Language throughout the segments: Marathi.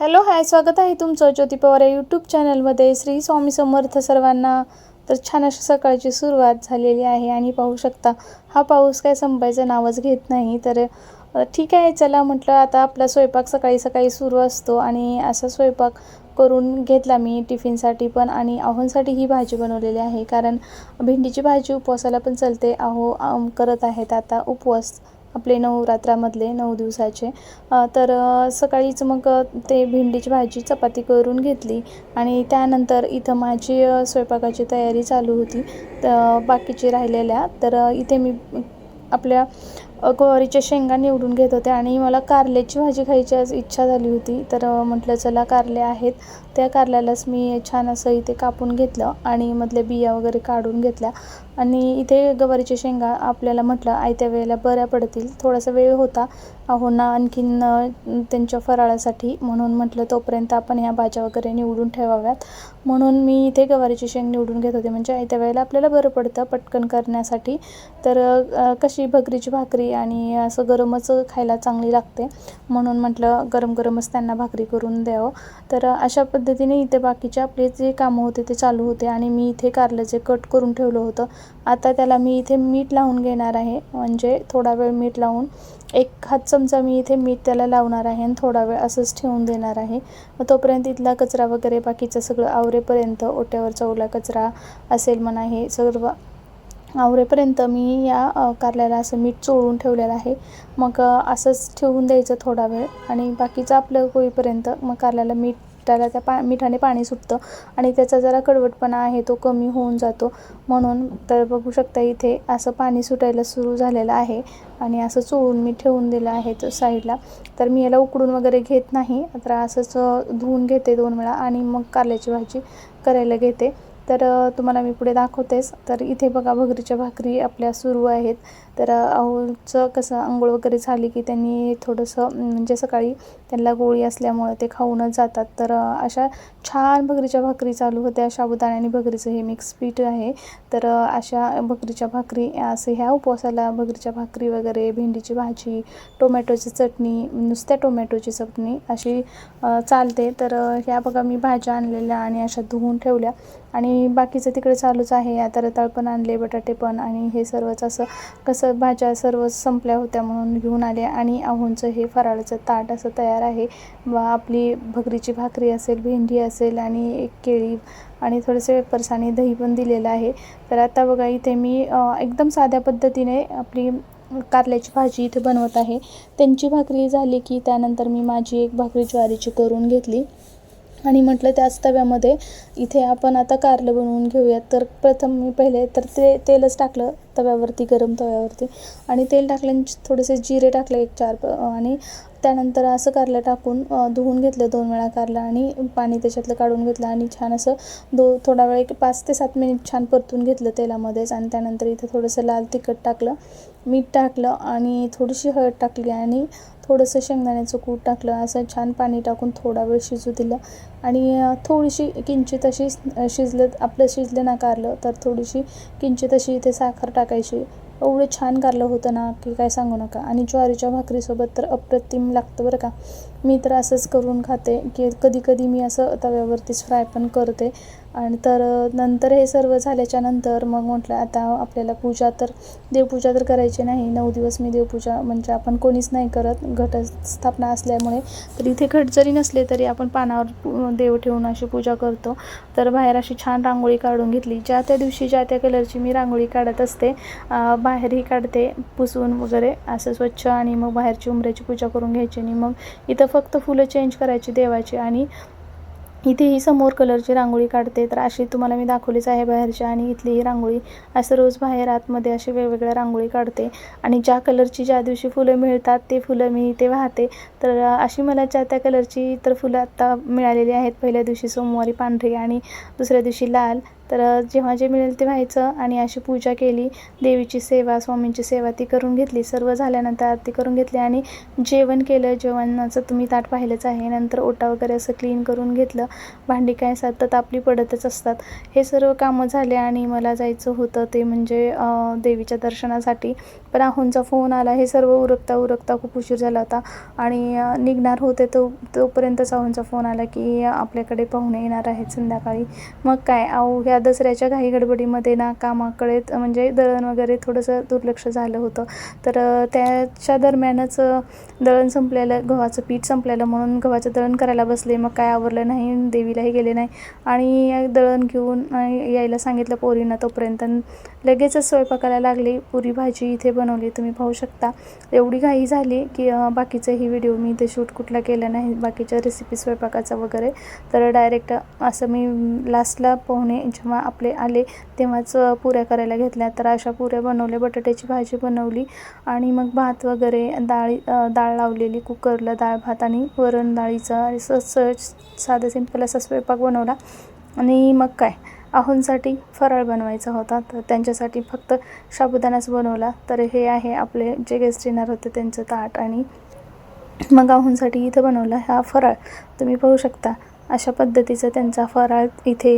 हॅलो हाय स्वागत आहे तुमचं ज्योती पवार या यूट्यूब चॅनलमध्ये श्री स्वामी समर्थ सर्वांना तर छान अशी सकाळची सुरुवात झालेली आहे आणि पाहू शकता हा पाऊस काय संपायचं नावच घेत नाही. तर ठीक आहे चला म्हटलं आता आपला स्वयंपाक सकाळी सकाळी सुरू असतो आणि असा स्वयंपाक करून घेतला मी टिफिनसाठी पण आणि आहोंसाठी ही भाजी बनवलेली आहे. कारण भेंडीची भाजी उपवासाला पण चालते. अहो आम करत आहेत आता उपवास. आपले नवरात्रामधले नऊ दिवसाचे. तर सकाळीच मग ते भेंडीची भाजी चपाती करून घेतली. आणि त्यानंतर इथं माझी स्वयंपाकाची तयारी चालू होती. तर बाकीची राहिलेल्या. तर इथे मी आपल्या अ, गवारीच्या शेंगा निवडून घेत होते. आणि मला कारल्याची भाजी खायची आज इच्छा झाली होती. तर म्हटलं चला कारले आहेत. त्या कारल्यालाच मी छान असं इथे कापून घेतलं. आणि मधल्या बिया वगैरे काढून घेतल्या. आणि इथे गवारीच्या शेंगा आपल्याला म्हटलं आयत्या वेळेला बऱ्या पडतील. थोडासा वेळ होता. अहो ना आणखीन त्यांच्या फराळासाठी म्हणून म्हटलं तोपर्यंत आपण ह्या भाज्या वगैरे निवडून ठेवाव्यात. म्हणून मी इथे गवारीची शेंग निवडून घेत होते. म्हणजे आयत्या वेळेला आपल्याला बरं पडतं पटकन करण्यासाठी. तर कशी भगरीची भाकरी आणि असं गरमच खायला चांगली लागते म्हणून म्हटलं गरम गरमच त्यांना भाकरी करून द्यावं. तर अशा पद्धतीने इथे बाकीचे आपले जे कामं होते ते चालू होते आणि मी इथे कारल्याचे कट करून ठेवलं होतं आता त्याला मी इथे मीठ लावून घेणार आहे. म्हणजे थोडा वेळ मीठ लावून एक हात चमचा मी इथे मीठ त्याला लावणार आहे आणि थोडा वेळ असंच ठेवून देणार आहे. मग तोपर्यंत इथला कचरा वगैरे बाकीचं सगळं आवरेपर्यंत ओट्यावरचा ओला कचरा असेल म्हणा हे सर्व आवरेपर्यंत मी या कारल्याला असं मीठ चोळून ठेवलेलं आहे. मग असंच ठेवून द्यायचं थोडा वेळ आणि बाकीचं आपलं होईपर्यंत मग कारल्याला मीठ त्याला त्या पा मिठाने पाणी सुटतं. आणि त्याचा जरा कडवटपणा आहे तो कमी होऊन जातो. म्हणून तर बघू शकता इथे असं पाणी सुटायला सुरू झालेलं आहे. आणि असं चोळून मी ठेवून दिलं आहे तो साईडला. तर मी याला उकडून वगैरे घेत नाही. तर असंच धुवून घेते दोन वेळा आणि मग कारल्याची भाजी करायला घेते. तर तुम्हाला मी पुढे दाखवतेच. तर इथे बघा भगरीच्या भाकरी आपल्या सुरू आहेत. तर अ, अहोचं कसं आंघोळ वगैरे झाली की त्यांनी थोडंसं म्हणजे सकाळी त्यांना गोळी असल्यामुळं ते खाऊनच जातात. तर अशा छान भगरीच्या भाकरी चालू होत्या. साबुदाणा आणि भगरीचं हे मिक्स पीठ आहे. तर अशा भगरीच्या भाकरी असं ह्या उपवासाला भगरीच्या भाकरी वगैरे भेंडीची भाजी टोमॅटोची चटणी नुसत्या टोमॅटोची चटणी अशी चालते. तर ह्या बघा मी भाज्या आणलेल्या आणि अशा धुवून ठेवल्या. आणि बाकीचं तिकडे चालूच आहे. आता रताळ पण आणले बटाटे पण आणि हे सर्वच असं कसं भाज्या सर्व संपल्या होत्या म्हणून घेऊन आले आणि अहोंचं हे फराळाचं ताट असं तयार आहे. व आपली भगरीची भाकरी असेल भेंडी असेल आणि एक केळी आणि थोडेसे वेपर्स आणि दही पण दिलेलं आहे. तर आता बघा इथे मी एकदम साध्या पद्धतीने आपली कारल्याची भाजी इथे बनवत आहे. त्यांची भाकरी झाली की त्यानंतर मी माझी एक भाकरी ज्वारीची करून घेतली. आणि म्हटलं त्याच तव्यामध्ये इथे आपण आता कारलं बनवून घेऊयात. तर प्रथम मी पहिले तर ते तेलच टाकलं. तव्यावरती गरम तव्यावरती. आणि तेल टाकलं थोडेसे जिरे टाकले एक चार प आणि त्यानंतर असं कारलं टाकून धुवून घेतलं दोन वेळा कारलं आणि पाणी त्याच्यातलं काढून घेतलं आणि छान असं दो थोडा वेळ एक पाच ते सात मिनिट छान परतून घेतलं तेलामध्येच आणि त्यानंतर इथे थोडंसं लाल तिखट टाकलं मीठ टाकलं आणि थोडीशी हळद टाकली आणि थोडंसं शेंगदाण्याचं कूट टाकलं असं छान पाणी टाकून थोडा वेळ शिजू दिलं. आणि थोडीशी किंचित अशी शिजलं आपलं शिजलं नाकारलं तर थोडीशी किंचित अशी इथे साखर टाकायची. एवढं छान गारलं होतं ना की काय सांगू नका. आणि ज्वारीच्या भाकरीसोबत तर अप्रतिम लागतं बरं का. मी तर असंच करून खाते की कधी कधी मी असं तव्यावरतीच फ्राय पण करते. आणि तर नंतर हे सर्व झाल्याच्यानंतर मग म्हटलं आता आपल्याला पूजा तर देवपूजा तर करायची नाही. नऊ दिवस मी देवपूजा म्हणजे आपण कोणीच नाही करत. घटस्थापना असल्यामुळे. तर इथे घट जरी नसले तरी आपण पानावर देव ठेवून अशी पूजा करतो. तर बाहेर अशी छान रांगोळी काढून घेतली. ज्या त्या दिवशी ज्या त्या कलरची मी रांगोळी काढत असते बाहेरही काढते पुसून वगैरे असं स्वच्छ आणि मग बाहेरची उंबऱ्याची पूजा करून घ्यायची आणि मग इथं फक्त फुलं चेंज करायची देवाची आणि इथे ही समोर कलरची रांगोळी काढते. तर अशी तुम्हाला मी दाखवलीच आहे बाहेरची आणि इथली ही रांगोळी. असं रोज बाहेर आतमध्ये अशी वेगवेगळ्या रांगोळी काढते. आणि ज्या कलरची ज्या दिवशी फुलं मिळतात ते फुलं मी इथे वाहते. तर अशी मला ज्या त्या कलरची तर फुलं आत्ता मिळालेली आहेत. पहिल्या दिवशी सोमवारी पांढरी आणि दुसऱ्या दिवशी लाल. तर जेव्हा जे मिळेल ते व्हायचं आणि अशी पूजा केली देवीची सेवा स्वामींची सेवा ती करून घेतली. सर्व झाल्यानंतर आरती करून घेतली आणि जेवण केलं. जेवणाचं तुम्ही ताट पाहिलंच आहे. नंतर ओटा वगैरे असं क्लीन करून घेतलं. भांडी काय सतत आपली पडतच असतात. हे सर्व कामं झाले आणि मला जायचं होतं ते म्हणजे देवीच्या दर्शनासाठी. पण आहोंचा फोन आला हे सर्व उरकता उरकता खूप उशीर झाला होता. आणि निघणार होते तो तोपर्यंतच आहोंचा फोन आला की आपल्याकडे पाहुणे येणार आहेत संध्याकाळी. मग काय अहो ह्या दसऱ्याच्या घाई गडबडीमध्ये ना कामाकडे म्हणजे दळण वगैरे थोडंसं दुर्लक्ष झालं होतं. तर त्याच्या दरम्यानच दळण संपलेलं गव्हाचं पीठ संपलेलं म्हणून गव्हाचं दळण करायला बसले. मग काय आवरलं नाही देवीलाही गेले नाही. आणि दळण घेऊन यायला सांगितलं पोरींना तोपर्यंत. लगेचच स्वयंपाकाला लागली. पुरी भाजी इथे बनवली तुम्ही पाहू शकता. एवढी घाई झाली की अ, बाकीचंही व्हिडिओ मी इथे शूट कुठला केला नाही. बाकीच्या रेसिपी स्वयंपाकाचा वगैरे. तर डायरेक्ट असं मी लास्टला पोहणे जेव्हा आपले आले तेव्हाच पुऱ्या करायला घेतल्या. तर अशा पुऱ्या बनवल्या बटाट्याची भाजी बनवली आणि मग भात वगैरे डाळी डाळ लावलेली कुकरला डाळ भात आणि वरण डाळीचा. सहज साधं सिंपल असा स्वयंपाक बनवला. आणि मग काय? आहोंसाठी फराळ बनवायचा होता. तर त्यांच्यासाठी फक्त साबुदाणाच बनवला. तर हे आहे आपले जे गेस्ट येणार होते त्यांचं ताट आणि मग आहोंसाठी इथं बनवला हा फराळ. तुम्ही पाहू शकता अशा पद्धतीचा त्यांचा फराळ इथे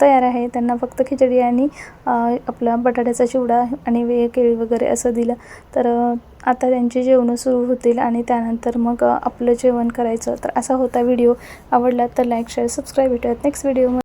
तयार आहे. त्यांना फक्त खिचडी आणि आपला बटाट्याचा चिवडा आणि वे केळी वगैरे असं दिलं. तर आता त्यांची जेवणं सुरू होतील आणि त्यानंतर मग आपलं जेवण करायचं. तर असा होता व्हिडिओ. आवडला तर लाईक शेअर सबस्क्राईब भेटूयात नेक्स्ट व्हिडिओ